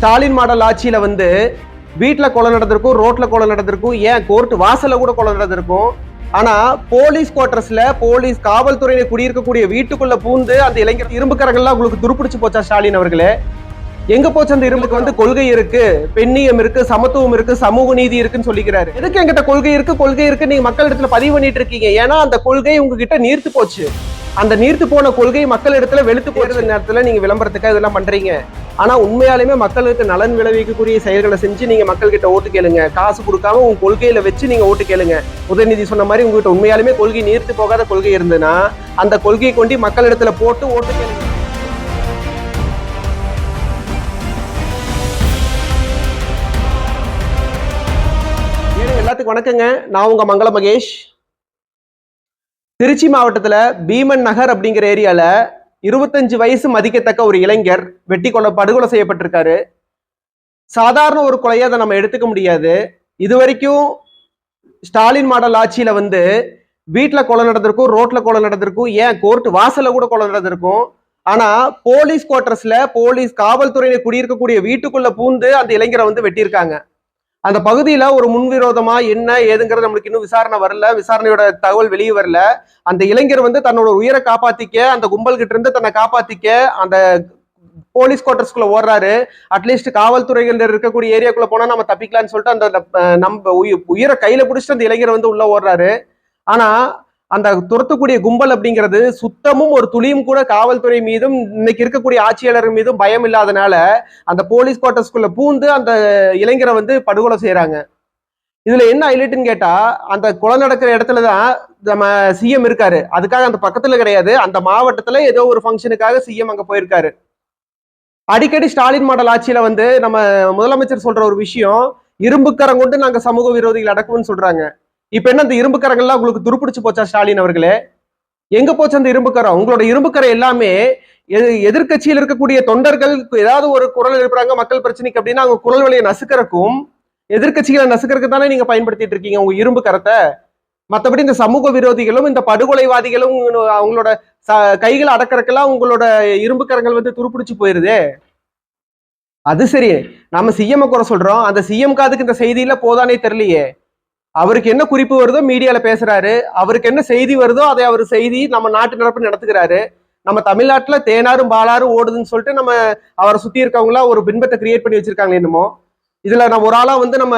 Stalin model ஆட்சியில் வந்து வீட்டில் கொலை நடந்திருக்கும் ரோட்டில் கொலை நடந்திருக்கும் ஏன் கோர்ட் வாசலில் கூட கொலை நடந்திருக்கும். ஆனால் போலீஸ் குவார்டர்ஸில் போலீஸ் காவல்துறையினர் குடியிருக்கக்கூடிய வீட்டுக்குள்ளே பூந்து அந்த இளைஞர் இரும்புக்கரங்கள்லாம் உங்களுக்கு துருப்பிடிச்சு போச்சா ஸ்டாலின் அவர்களே? எங்க போச்சு அந்த இரும்புக்கு வந்து கொள்கை இருக்கு பெண்ணியம் இருக்கு சமத்துவம் இருக்கு சமூக நீதி இருக்குன்னு சொல்லிக்கிறாரு. எதுக்கு எங்கிட்ட கொள்கை இருக்கு? கொள்கை இருக்கு நீங்க மக்கள் இடத்துல பதிவு பண்ணிட்டு இருக்கீங்க. ஏன்னா அந்த கொள்கை உங்ககிட்ட நீர்த்து போச்சு. அந்த நீர்த்து போன கொள்கை மக்கள் இடத்துல வெளுத்து போறது நேரத்துல நீங்க விளம்பரத்துக்காக இதெல்லாம் பண்றீங்க. ஆனா உண்மையாலுமே மக்களுக்கு நலன் விளைவிக்கக்கூடிய செயல்களை செஞ்சு நீங்க மக்கள் கிட்ட ஓட்டு கேளுங்க. காசு கொடுக்காம உங்க கொள்கையில வச்சு நீங்க ஓட்டு கேளுங்க. உதயநிதி சொன்ன மாதிரி உங்ககிட்ட உண்மையாலுமே கொள்கை நீர்த்து போகாத கொள்கை இருந்ததுன்னா அந்த கொள்கையை கொண்டு மக்கள் இடத்துல போட்டு ஓட்டு கேளுங்க. எல்லாத்துக்கும் வணக்கங்க. நான் உங்க மங்கள மகேஷ். திருச்சி மாவட்டத்துல பீமன் நகர் அப்படிங்கிற ஏரியால இருபத்தஞ்சு வயசு மதிக்கத்தக்க ஒரு இளைஞர் வெட்டி கொலை படுகொலை செய்யப்பட்டிருக்காரு. சாதாரண ஒரு கொலையை அதை நம்ம எடுத்துக்க முடியாது. இது வரைக்கும் ஸ்டாலின் மாடல் ஆட்சியில வந்து வீட்டில் கொலை நடந்திருக்கும் ரோட்ல கொலை நடந்திருக்கும் ஏன் கோர்ட் வாசல்ல கூட கொலை நடந்திருக்கும். ஆனா போலீஸ் குவார்டர்ஸ்ல போலீஸ் காவல்துறையில குடியிருக்கக்கூடிய வீட்டுக்குள்ள பூந்து அந்த இளைஞரை வந்து வெட்டியிருக்காங்க. அந்த பகுதியில ஒரு முன்விரோதமா என்ன ஏதுங்கிறது நம்மளுக்கு இன்னும் விசாரணை வரல. விசாரணையோட தகவல் வெளியே வரல. அந்த இளைஞர் வந்து தன்னோட உயிரை காப்பாத்திக்க அந்த கும்பல் கிட்ட இருந்து தன்னை காப்பாத்திக்க அந்த போலீஸ் குவார்டர்ஸ்குள்ள ஓடுறாரு. அட்லீஸ்ட் காவல்துறைகள் இருக்கக்கூடிய ஏரியாக்குள்ள போனா நம்ம தப்பிக்கலாம்னு சொல்லிட்டு அந்த நம்ம உயிரை கையில பிடிச்சிட்டு அந்த இளைஞர் வந்து உள்ள ஓடுறாரு. ஆனா அந்த துரத்தக்கூடிய கும்பல் அப்படிங்கிறது சுத்தமும் ஒரு துளியும் கூட காவல்துறை மீதும் இன்னைக்கு இருக்கக்கூடிய ஆட்சியாளர் மீதும் பயம் இல்லாதனால அந்த போலீஸ் குவார்டர்ஸ்குள்ள பூந்து அந்த இளைஞரை வந்து படுகொலை செய்யறாங்க இதுல என்ன ஹைலைட்னு கேட்டா அந்த கொலை நடக்கிற இடத்துல தான் நம்ம சிஎம் இருக்காரு. அதுக்காக அந்த பக்கத்துல கிடையாது. அந்த மாவட்டத்துல ஏதோ ஒரு ஃபங்க்ஷனுக்காக சிஎம் அங்க போயிருக்காரு. அடிக்கடி ஸ்டாலின் மாடல் ஆட்சியில வந்து நம்ம முதலமைச்சர் சொல்ற ஒரு விஷயம் இரும்புக்கரம் கொண்டு நாங்க சமூக விரோதிகள் அடக்குவோம்னு சொல்றாங்க. இப்ப என்ன அந்த இரும்புக்கரங்கள்லாம் உங்களுக்கு துருப்பிடிச்சு போச்சா ஸ்டாலின் அவர்களே? எங்க போச்சு அந்த இரும்புக்கரம் உங்களோட இரும்புக்கரை எல்லாமே எதிர்கட்சியில் எதிர்க்கட்சியில் இருக்கக்கூடிய தொண்டர்கள் ஏதாவது ஒரு குரல் எழுப்புறாங்க மக்கள் பிரச்சனைக்கு அப்படின்னா அவங்க குரல் வழியை நசுக்கறக்கும் எதிர்க்கட்சிகளை நசுக்கறதுக்கு தானே நீங்க பயன்படுத்திட்டு இருக்கீங்க உங்க இரும்பு கரத்தை இந்த சமூக விரோதிகளும் இந்த படுகொலைவாதிகளும் அவங்களோட ச- கைகளை அடக்கறக்கெல்லாம் உங்களோட இரும்பு கரங்கள் வந்து துருப்பிடிச்சு போயிருதே. அது சரி. நம்ம சிஎம் குறை சொல்றோம். அந்த சிஎம் காதுக்கு இந்த செய்தியில போதானே தெரியலையே. அவருக்கு என்ன குறிப்பு வருதோ மீடியால பேசுறாரு. அவருக்கு என்ன செய்தி வருதோ அதை அவர் செய்தி நம்ம நாட்டு நடப்பு நடத்துக்கிறாரு நம்ம தமிழ்நாட்டுல தேனாரும் பாலாரும் ஓடுதுன்னு சொல்லிட்டு நம்ம அவரை சுத்தி இருக்கவங்களா ஒரு பின்பத்தை கிரியேட் பண்ணி வச்சிருக்காங்க என்னமோ. இதுல நம்ம ஒரு ஆளா வந்து நம்ம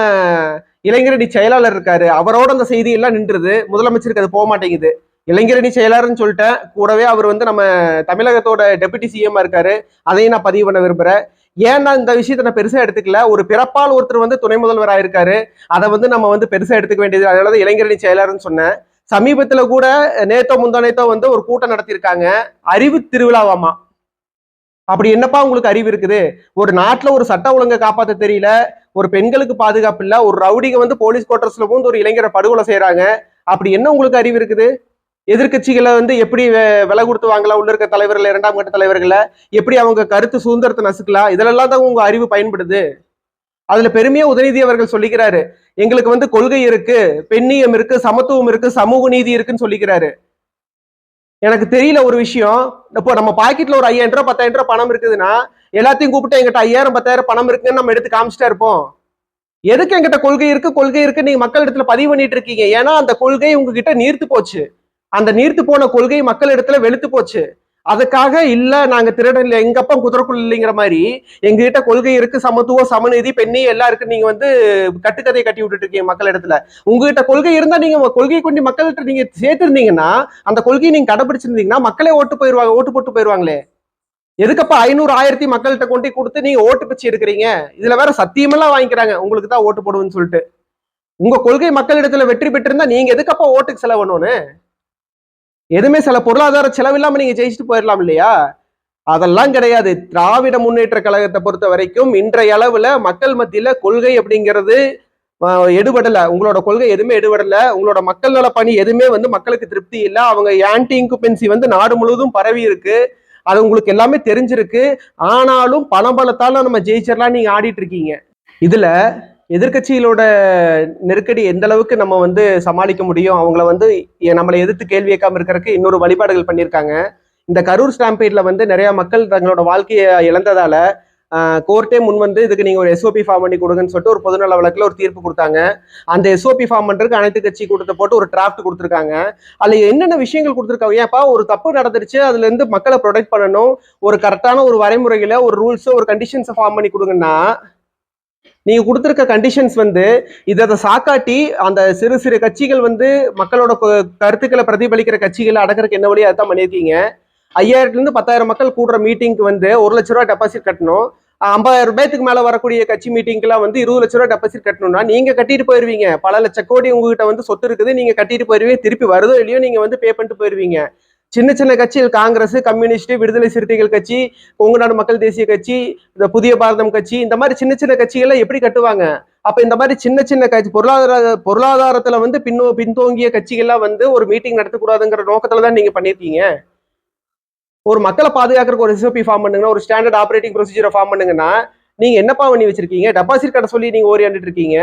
இளைஞரணி செயலாளர் இருக்காரு. அவரோட அந்த செய்தி எல்லாம் நின்றுது. முதலமைச்சருக்கு அது போக மாட்டேங்குது. இளைஞரணி செயலாளர்னு சொல்லிட்டேன். கூடவே அவர் வந்து நம்ம தமிழகத்தோட டெபுட்டி சிஎம் இருக்காரு. அதையும் நான் பதிவு பண்ண விரும்புறேன். ஏன்னா இந்த விஷயத்தை நான் பெருசா எடுத்துக்கல? ஒரு பிறப்பால் ஒருத்தர் வந்து துணை முதல்வர் ஆயிருக்காரு. அதை வந்து நம்ம வந்து பெருசா எடுத்துக்க வேண்டியது அதனால தான் இளைஞரணி செயலாளர்னு சொன்னேன். சமீபத்துல கூட நேத்தோ முந்தா நேத்தோ வந்து ஒரு கூட்டம் நடத்தியிருக்காங்க. அறிவு திருவிழாவாமா அப்படி என்னப்பா உங்களுக்கு அறிவு இருக்குது? ஒரு நாட்டுல ஒரு சட்ட ஒழுங்கை காப்பாற்ற தெரியல. ஒரு பெண்களுக்கு பாதுகாப்பு இல்ல. ஒரு ரவுடிங்க வந்து போலீஸ் குவார்டர்ஸ்ல வந்து ஒரு இளைஞரை படுகொலை செய்யறாங்க அப்படி என்ன உங்களுக்கு அறிவு இருக்குது? எதிர்க்கட்சிகளை வந்து எப்படி விலை கொடுத்து வாங்கலாம் உள்ள இருக்க தலைவர்கள் இரண்டாம் கட்ட தலைவர்களை எப்படி அவங்க கருத்து சுதந்திரத்தை நசுக்கலாம் இதெல்லாம் தான் உங்க அறிவு பயன்படுது. அதுல பெருமையா உதயநிதி அவர்கள் சொல்லிக்கிறாரு எங்களுக்கு வந்து கொள்கை இருக்கு பெண்ணியம் இருக்கு சமத்துவம் இருக்கு சமூக நீதி இருக்குன்னு சொல்லிக்கிறாரு. எனக்கு தெரியல ஒரு விஷயம் இப்போ நம்ம பாக்கெட்ல ஒரு ஐயாயிரம் ரூபாய் பத்தாயிரம் ரூபாய் பணம் இருக்குதுன்னா எல்லாத்தையும் கூப்பிட்டு எங்கிட்ட ஐயாயிரம் பத்தாயிரம் பணம் இருக்குன்னு நம்ம எடுத்து காமிச்சிட்டா இருப்போம். எதுக்கு எங்கிட்ட கொள்கை இருக்கு கொள்கை இருக்கு நீங்க மக்கள் இடத்துல பதிவு பண்ணிட்டு இருக்கீங்க? ஏன்னா அந்த கொள்கை உங்ககிட்ட நீர்த்து போச்சு. அந்த நீர்த்து போன கொள்கை மக்கள் இடத்துல வெளுத்து போச்சு. அதுக்காக இல்ல நாங்க திருடன் இல்லை எங்க அப்பா குதிரைக்குள் இல்லைங்கிற மாதிரி எங்ககிட்ட கொள்கை இருக்கு சமத்துவம் சமநீதி பெண்ணி எல்லாம் இருக்கு நீங்க வந்து கட்டுக்கதையை கட்டி விட்டுட்டு இருக்கீங்க மக்கள் இடத்துல. உங்ககிட்ட கொள்கை இருந்தா நீங்க கொள்கை கொள்கையை கொண்டு மக்கள்கிட்ட நீங்க சேர்த்திருந்தீங்கன்னா அந்த கொள்கையை நீங்க கடைபிடிச்சிருந்தீங்கன்னா மக்களே ஓட்டு போயிருவாங்க ஓட்டு போட்டு போயிருவாங்களே. எதுக்கப்பா ஐநூறு ஆயிரத்தி மக்கள்கிட்ட கொண்டு கொடுத்து நீங்க ஓட்டு பிச்சு எடுக்கிறீங்க? இதுல வேற சத்தியமெல்லாம் வாங்கிக்கிறாங்க உங்களுக்கு தான் ஓட்டு போடுவேன்னு சொல்லிட்டு. உங்க கொள்கை மக்களிடத்துல வெற்றி பெற்றிருந்தா நீங்க எதுக்கப்பா ஓட்டுக்கு செலவு எதுவுமே சில பொருளாதார செலவில்லாம நீங்க ஜெயிச்சுட்டு போயிடலாம் இல்லையா? அதெல்லாம் கிடையாது. திராவிட முன்னேற்ற கழகத்தை பொறுத்த வரைக்கும் இன்றைய அளவுல மக்கள் மத்தியில கொள்கை அப்படிங்கிறது எடுபடல. உங்களோட கொள்கை எதுவுமே எடுபடல. உங்களோட மக்கள் நல பணி எதுவுமே வந்து மக்களுக்கு திருப்தி இல்லை. அவங்க ஆன்டி இன்குபென்சி வந்து நாடு முழுவதும் பரவி இருக்கு. அது உங்களுக்கு எல்லாமே தெரிஞ்சிருக்கு. ஆனாலும் பணம் பலத்தால நம்ம ஜெயிச்சிடலாம் நீங்க ஆடிட்டு இருக்கீங்க. இதுல எதிர்கட்சிகளோட நெருக்கடி எந்த அளவுக்கு நம்ம வந்து சமாளிக்க முடியும்? அவங்கள வந்து நம்மளை எதிர்த்து கேள்வி கேட்காம இருக்கிறதுக்கு இன்னொரு வழிபாடுகள் பண்ணியிருக்காங்க. இந்த கரூர் ஸ்டாம்பேட்ல வந்து நிறைய மக்கள் தங்களோட வாழ்க்கையை இழந்ததால கோர்ட்டே முன் வந்து இதுக்கு நீங்க ஒரு எஸ்ஓபி ஃபார்ம் பண்ணி கொடுங்கன்னு சொல்லிட்டு ஒரு பொதுநல வழக்கில் ஒரு தீர்ப்பு கொடுத்தாங்க. அந்த எஸ்ஓபி ஃபார்ம் பண்றதுக்கு அனைத்து கட்சி கூட்டத்தை போட்டு ஒரு டிராஃப்ட் கொடுத்துருக்காங்க. அதுல என்னென்ன விஷயங்கள் கொடுத்துருக்காங்க? ஏன்ப்பா ஒரு தப்பு நடந்துருச்சு அதுல இருந்து மக்களை ப்ரொடெக்ட் பண்ணணும் ஒரு கரெக்டான ஒரு வரைமுறையில் ஒரு ரூல்ஸோ ஒரு கண்டிஷன்ஸை ஃபார்ம் பண்ணி கொடுங்கன்னா நீங்க கொடுத்துருக்க கண்டிஷன்ஸ் வந்து இதை சாக்காட்டி அந்த சிறு சிறு கட்சிகள் வந்து மக்களோட கருத்துக்களை பிரதிபலிக்கிற கட்சிகளை அடக்கிறதுக்கு என்ன வழியா அதான் பண்ணியிருக்கீங்க. ஐயாயிரத்துல இருந்து பத்தாயிரம் மக்கள் கூடுற மீட்டிங்க்கு வந்து ஒரு லட்ச ரூபா டெபாசிட் கட்டணும். ஐம்பதாயிரம் ரூபாய்க்கு மேல வரக்கூடிய கட்சி மீட்டிங்க்குலாம் வந்து இருபது லட்ச ரூபா டெபாசிட் கட்டணும்னா நீங்க கட்டிட்டு போயிருவீங்க. பல லட்ச கோடி உங்ககிட்ட வந்து சொத்து இருக்குது நீங்க கட்டிட்டு போயிருவீங்க. திருப்பி வருதோ இல்லையோ நீங்க வந்து பே பண்ணிட்டு போயிருவீங்க. சின்ன சின்ன கட்சிகள் காங்கிரஸ் கம்யூனிஸ்ட் விடுதலை சிறுத்தைகள் கட்சி கொங்குநாடு மக்கள் தேசிய கட்சி இந்த புதிய பாரதம் கட்சி இந்த மாதிரி சின்ன சின்ன கட்சிகளை எப்படி கட்டுவாங்க? அப்ப இந்த மாதிரி சின்ன சின்ன கட்சி பொருளாதார பொருளாதாரத்துல வந்து பின்னோ பின்தோங்கிய கட்சிகள்லாம் வந்து ஒரு மீட்டிங் நடத்தக்கூடாதுங்கிற நோக்கத்துல தான் நீங்க பண்ணிருக்கீங்க. ஒரு மக்களை பாதுகாக்கிறதுக்கு ஒரு எஸ்ஓபி ஃபார்ம் பண்ணுங்க ஒரு ஸ்டாண்டர்ட் ஆப்ரேட்டிங் ப்ரொசீஜரை ஃபார்ம் பண்ணுங்கன்னா நீங்க என்னப்பா பண்ணி வச்சிருக்கீங்க? டெபாசிட் கட்ட சொல்லி நீங்க ஓரியாண்டுட்டு இருக்கீங்க.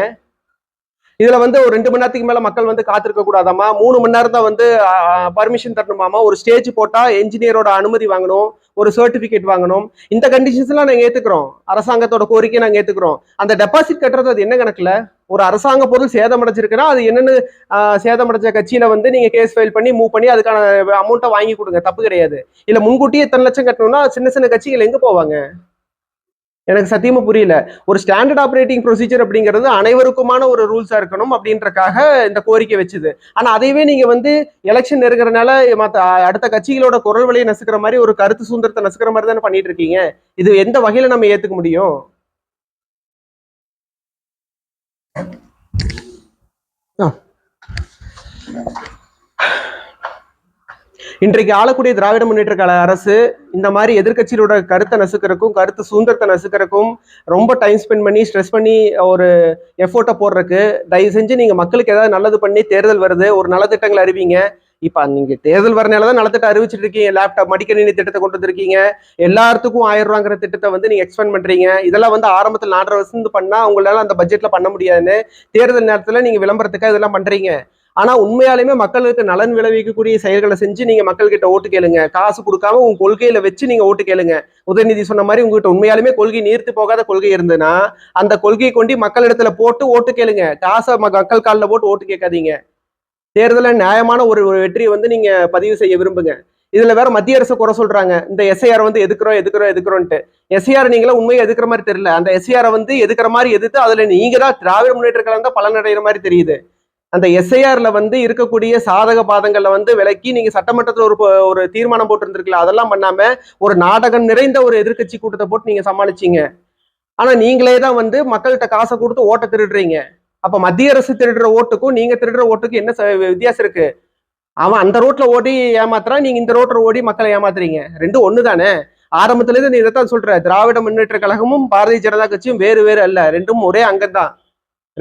இதுல வந்து ஒரு ரெண்டு மணி நேரத்துக்கு மேல மக்கள் வந்து காத்திருக்க கூடாதாமா மூணு மணி நேரம் தான் வந்து பர்மிஷன் தரணுமாமா ஒரு ஸ்டேஜ் போட்டா என்ஜினியரோட அனுமதி வாங்கணும் ஒரு சர்டிபிகேட் வாங்கணும். இந்த கண்டிஷன்ஸ்லாம் நாங்கள் ஏத்துக்கிறோம். அரசாங்கத்தோட கோரிக்கை நாங்கள் ஏத்துக்கிறோம். அந்த டெபாசிட் கட்டுறது அது என்ன கணக்கில்? ஒரு அரசாங்க பொருள் சேதமடைஞ்சிருக்குன்னா அது என்னன்னு சேதமடைஞ்ச கட்சியில வந்து நீங்க கேஸ் ஃபைல் பண்ணி மூவ் பண்ணி அதுக்கான அமௌண்ட்டை வாங்கி கொடுங்க. தப்பு கிடையாது. இல்லை முன்கூட்டியே இத்தனை லட்சம் கட்டணும்னா சின்ன சின்ன கட்சிகள் எங்க போவாங்க? எனக்கு சத்தியமா புரியல. ஒரு ஸ்டாண்டர்ட் ஆப்ரேட்டிங் ப்ரொசீஜர் அப்படிங்கிறது அனைவருக்குமான ஒரு ரூல்ஸா இருக்கணும் அப்படின்றக்காக இந்த கோரிக்கை வச்சுது. ஆனா அதையவே நீங்க வந்து எலெக்ஷன் இருக்கிறனால மத்த அடுத்த கட்சிகளோட குரல் வழியை நசுக்கிற மாதிரி ஒரு கருத்து சுதந்திரத்தை நசுக்கிற மாதிரி தானே பண்ணிட்டு இருக்கீங்க. இது எந்த வகையில நம்ம ஏத்துக்க முடியும்? ஆ. இன்றைக்கு ஆளக்கூடிய திராவிட முன்னேற்ற கழக அரசு இந்த மாதிரி எதிர்க்கட்சிகளோட கருத்தை நசுக்கிறக்கும் கருத்து சுதந்திரத்தை நசுக்கிறக்கும் ரொம்ப டைம் ஸ்பெண்ட் பண்ணி ஸ்ட்ரெஸ் பண்ணி ஒரு எஃபோர்ட்டை போடுறக்கு தயவு செஞ்சு நீங்க மக்களுக்கு ஏதாவது நல்லது பண்ணி தேர்தல் வருது ஒரு நலத்திட்டங்களை அறிவிங்க. இப்ப நீங்க தேர்தல் வரனால தான் நலத்திட்டம் அறிவிச்சிட்டு இருக்கீங்க. லேப்டாப் மடிக்கணினி திட்டத்தை கொண்டு வந்திருக்கீங்க. எல்லாத்துக்கும் ஆயிரம் ரூபாங்கிற திட்டத்தை வந்து நீங்க எக்ஸ்பெண்ட் பண்றீங்க. இதெல்லாம் வந்து ஆரம்பத்தில் நாலரை வருஷம் பண்ணா உங்களால அந்த பட்ஜெட்ல பண்ண முடியாதுன்னு தேர்தல் நேரத்துல நீங்க விளம்பரத்துக்காக இதெல்லாம் பண்றீங்க. ஆனா உண்மையாலுமே மக்களுக்கு நலன் விளைவிக்கக்கூடிய செயல்களை செஞ்சு நீங்க மக்கள்கிட்ட ஓட்டு கேளுங்க. காசு கொடுக்காம உங்க கொள்கையில வச்சு நீங்க ஓட்டு கேளுங்க. உதயநிதி சொன்ன மாதிரி உங்ககிட்ட உண்மையாலுமே கொள்கை நீர்த்து போகாத கொள்கை இருந்ததுன்னா அந்த கொள்கையை கொண்டு மக்களிடத்துல போட்டு ஓட்டு கேளுங்க. காசை ம- மக்கள் காலில் போட்டு ஓட்டு கேட்காதீங்க. தேர்தலில் நியாயமான ஒரு ஒரு வெற்றியை வந்து நீங்க பதிவு செய்ய விரும்புங்க. இதுல வேற மத்திய அரசு குறை சொல்றாங்க. இந்த எஸ்ஐஆர் வந்து எதுக்குறோம் எதுக்குறோம் எதுக்குறோன்ட்டு எஸ்ஐஆர் நீங்களா உண்மையை எதுக்குற மாதிரி தெரியல. அந்த எஸ்ஐஆர் வந்து எதுக்குற மாதிரி எதிர்த்து அதுல நீங்க தான் திராவிட முன்னேற்ற கழகம் தான் பலனடைகிற மாதிரி தெரியுது. அந்த எஸ்ஐஆர்ல வந்து இருக்கக்கூடிய சாதக பாதங்களை வந்து விலக்கி நீங்க சட்டமன்றத்தில் ஒரு ஒரு தீர்மானம் போட்டிருந்திருக்கல அதெல்லாம் பண்ணாம ஒரு நாடகம் நிறைந்த ஒரு எதிர்க்கட்சி கூட்டத்தை போட்டு நீங்க சமாளிச்சீங்க. ஆனா நீங்களே தான் வந்து மக்கள்கிட்ட காசை கொடுத்து ஓட்டை திருடுறீங்க. அப்ப மத்திய அரசு திருடுற ஓட்டுக்கும் நீங்க திருடுற ஓட்டுக்கும் என்ன வித்தியாசம் இருக்கு? அவன் அந்த ரோட்ல ஓடி ஏமாத்துறான் நீங்க இந்த ரோட்ல ஓடி மக்களை ஏமாத்துறீங்க. ரெண்டும் ஒண்ணு தானே ஆரம்பத்துல இருந்து நீ இதைத்தான் சொல்ற திராவிட முன்னேற்ற கழகமும் பாரதிய ஜனதா கட்சியும் வேறு வேறு அல்ல ரெண்டும் ஒரே அங்கம்தான்.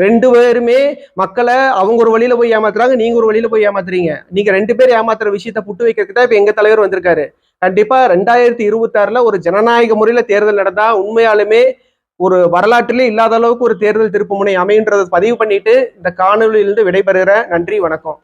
ரெண்டு பேருமே மக்களை அவங்க ஒரு வழியில போய் ஏமாத்துறாங்க நீங்க ஒரு வழியில போய் ஏமாத்துறீங்க. நீங்க ரெண்டு பேர் ஏமாத்துற விஷயத்த புட்டு வைக்கிறதுக்கு தான் இப்ப எங்க தலைவர் வந்திருக்காரு. கண்டிப்பா ரெண்டாயிரத்தி இருபத்தாறுல ஒரு ஜனநாயக முறையில தேர்தல் நடந்தா உண்மையாலுமே ஒரு வரலாற்றிலே இல்லாத அளவுக்கு ஒரு தேர்தல் திருப்புமுனை அமைன்றதை பதிவு பண்ணிட்டு இந்த காணொலியிலிருந்து விடைபெறுகிறேன். நன்றி வணக்கம்.